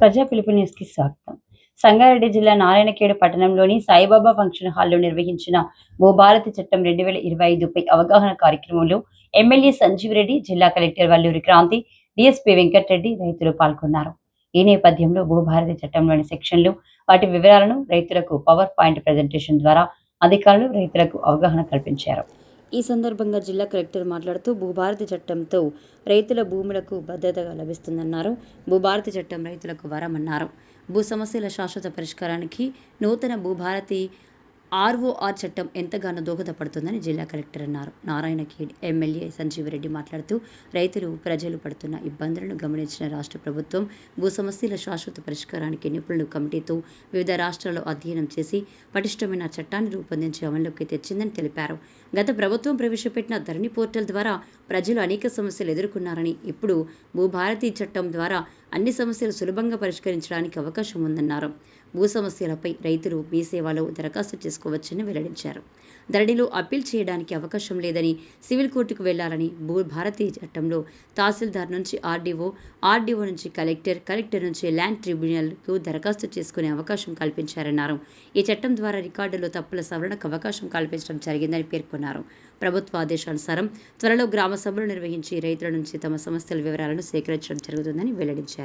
ప్రజా పిలుపు న్యూస్కి స్వాగతం. సంగారెడ్డి జిల్లా నారాయణఖేడ్ పట్టణంలోని సాయిబాబా ఫంక్షన్ హాల్లో నిర్వహించిన భూభారతి చట్టం రెండు వేల ఇరవై ఐదుపై అవగాహన కార్యక్రమంలో ఎమ్మెల్యే సంజీవ్ రెడ్డి జిల్లా కలెక్టర్ వల్లూరి క్రాంతి డిఎస్పీ వెంకటరెడ్డి రైతులు పాల్గొన్నారు. ఈ నేపథ్యంలో భూభారతి చట్టంలోని సెక్షన్లు వాటి వివరాలను రైతులకు పవర్ పాయింట్ ప్రజెంటేషన్ ద్వారా అధికారులు రైతులకు అవగాహన కల్పించారు. ఈ సందర్భంగా జిల్లా కలెక్టర్ మాట్లాడుతూ భూభారతి చట్టంతో రైతుల భూములకు భద్రతగా లభిస్తుందన్నారు. భూభారతి చట్టం రైతులకు వరమన్నారు. భూ సమస్యల శాశ్వత పరిష్కారానికి నూతన భూభారతి ఆర్ఓఆర్ చట్టం ఎంతగానో దోహదపడుతుందని జిల్లా కలెక్టర్ అన్నారు. నారాయణ ఖేడ్ ఎమ్మెల్యే సంజీవరెడ్డి మాట్లాడుతూ రైతులు ప్రజలు పడుతున్న ఇబ్బందులను గమనించిన రాష్ట్ర ప్రభుత్వం భూ సమస్యల శాశ్వత పరిష్కారానికి నిపుణుల కమిటీతో వివిధ రాష్ట్రాల్లో అధ్యయనం చేసి పటిష్టమైన చట్టాన్ని రూపొందించి అమల్లోకి తెచ్చిందని తెలిపారు. గత ప్రభుత్వం ప్రవేశపెట్టిన ధరణి పోర్టల్ ద్వారా ప్రజలు అనేక సమస్యలు ఎదుర్కొన్నారని ఇప్పుడు భూభారతి చట్టం ద్వారా అన్ని సమస్యలు సులభంగా పరిష్కరించడానికి అవకాశం ఉందన్నారు. భూ సమస్యలపై రైతులు మీ సేవలో దరఖాస్తు చేసుకోవచ్చని వెల్లడించారు. ధరణిలో అప్పీల్ చేయడానికి అవకాశం లేదని సివిల్ కోర్టుకు వెళ్ళాలని భూ భారతీయ చట్టంలో తహసీల్దార్ నుంచి ఆర్డీఓ ఆర్డీఓ నుంచి కలెక్టర్ కలెక్టర్ నుంచి ల్యాండ్ ట్రిబ్యునల్కు దరఖాస్తు చేసుకునే అవకాశం కల్పించారన్నారు. ఈ చట్టం ద్వారా రికార్డులో తప్పుల సవరణకు అవకాశం కల్పించడం జరిగిందని పేర్కొన్నారు. ప్రభుత్వ ఆదేశానుసారం త్వరలో గ్రామ సభలు నిర్వహించి రైతుల నుంచి తమ సమస్యల వివరాలను సేకరించడం జరుగుతుందని వెల్లడించారు. ఆ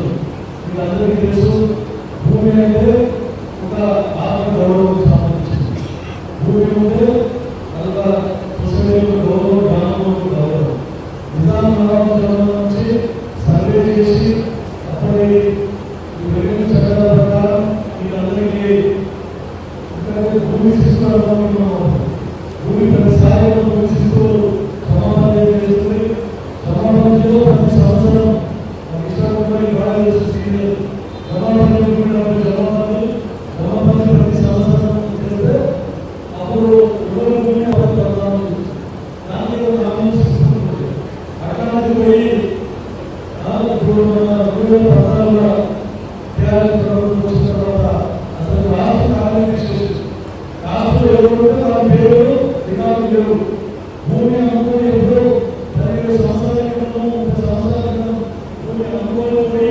అందరికీ తెలుసు భూమి అంటే భూమి అనుకోని ఎప్పుడు పదిహేడు సంవత్సరాల క్రితం ముప్పై సంవత్సరాల క్రితం భూమి అనుకోని